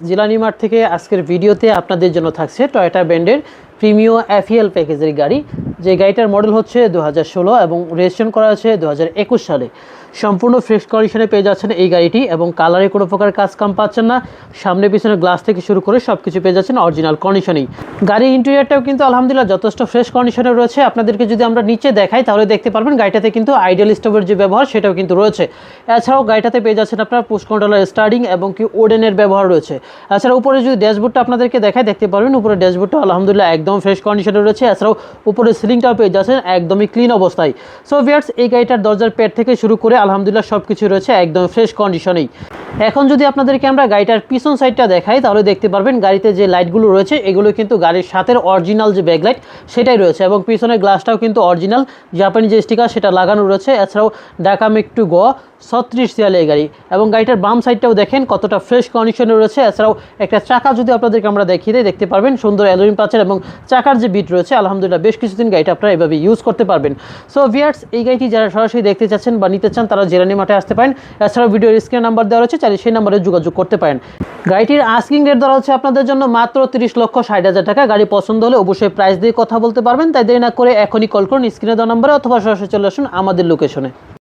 Jilani mart থেকে আজকের ভিডিওতে আপনাদের জন্য থাকছে টয়টা ব্র্যান্ডের প্রিমিও অ্যাফিয়াল প্যাকেজের গাড়ি। যে গাড়িটার মডেল হচ্ছে দু হাজার ষোলো এবং রেজিস্ট্রেশন করা আছে দু হাজার একুশ সালে। সম্পূর্ণ ফ্রেশ কন্ডিশনে পেয়ে যাচ্ছেন এই গাড়িটি এবং কালারে কোনো প্রকার কাজ কাম পাচ্ছেন না। সামনে পিছনে গ্লাস থেকে শুরু করে সব কিছু পেয়ে যাচ্ছেন অরিজিনাল কন্ডিশনেই গাড়ির ইন্টেরিয়ারটাও কিন্তু আলহামদুলিল্লাহ যথেষ্ট ফ্রেশ কন্ডিশনে রয়েছে। আপনাদেরকে যদি আমরা নিচে দেখাই, তাহলে দেখতে পারবেন গাড়িটাতে কিন্তু আইডিয়াল স্টোভের যে ব্যবহার, সেটাও কিন্তু রয়েছে। এছাড়াও গাড়িটাতে পেয়ে যাচ্ছেন আপনার পুশ কন্ট্রোলার স্টার্টিং এবং কি ওডেনের ব্যবহার রয়েছে। এছাড়া উপরে যদি ড্যাশবোর্ডটা আপনাদেরকে দেখায় দেখতে পারবেন উপরে ড্যাশবোর্ডটা আলহামদুলিল্লাহ একদম ফ্রেশ কন্ডিশনে রয়েছে। এছাড়াও উপরে সিলিংটাও পেয়ে যাচ্ছেন একদমই ক্লিন অবস্থায়। সো ভিয়ার্স এই গাড়িটার দরজার পেট থেকে শুরু করে আলহামদুলিল্লাহ সব কিছু রয়েছে একদম ফ্রেশ কন্ডিশনেই এখন যদি আপনাদেরকে আমরা গাড়িটার পিছন সাইডটা দেখাই, তাহলে দেখতে পারবেন গাড়িতে যে লাইটগুলো রয়েছে, এগুলো কিন্তু গাড়ির সাথের অরিজিনাল যে ব্যাকলাইট সেটাই রয়েছে এবং পিছনের গ্লাসটাও কিন্তু অরিজিনাল জাপানি যে স্টিকার সেটা লাগানো রয়েছে। এছাড়াও ঢাকা মেকটু গ ছত্রিশ সিয়াল এই গাড়ি এবং গাড়িটার বাম সাইডটাও দেখেন, কতটা ফ্রেশ কন্ডিশনে রয়েছে। এছাড়াও একটা চাকা যদি আপনাদেরকে আমরা দেখিয়ে দিই, দেখতে পারবেন সুন্দর অ্যালুমিনিয়াম পাচ্ছেন এবং চাকার যে বিট রয়েছে, আলহামদুলিল্লাহ বেশ কিছুদিন গাড়িটা আপনারা এভাবে ইউজ করতে পারবেন। সো ভিয়ার্স এই গাড়িটি যারা সরাসরি দেখতে চাচ্ছেন বা নিতে চান, তারা জেরানি মাঠে আসতে পারেন। এছাড়াও ভিডিওর স্ক্রিন নাম্বার দেওয়া রয়েছে চাইলে সেই নম্বরে যোগাযোগ করতে পারেন। গাড়িটির আস্কিং রেট ধরা হচ্ছে আপনাদের জন্য মাত্র তিরিশ লক্ষ ষাট হাজার টাকা। গাড়ি পছন্দ হলে অবশ্যই প্রাইস দিয়ে কথা বলতে পারবেন। তাই দেরি না করে এখনই কল করুন স্ক্রিনে দেওয়া নাম্বারে অথবা সরাসরি চলে আসুন আমাদের লোকেশনে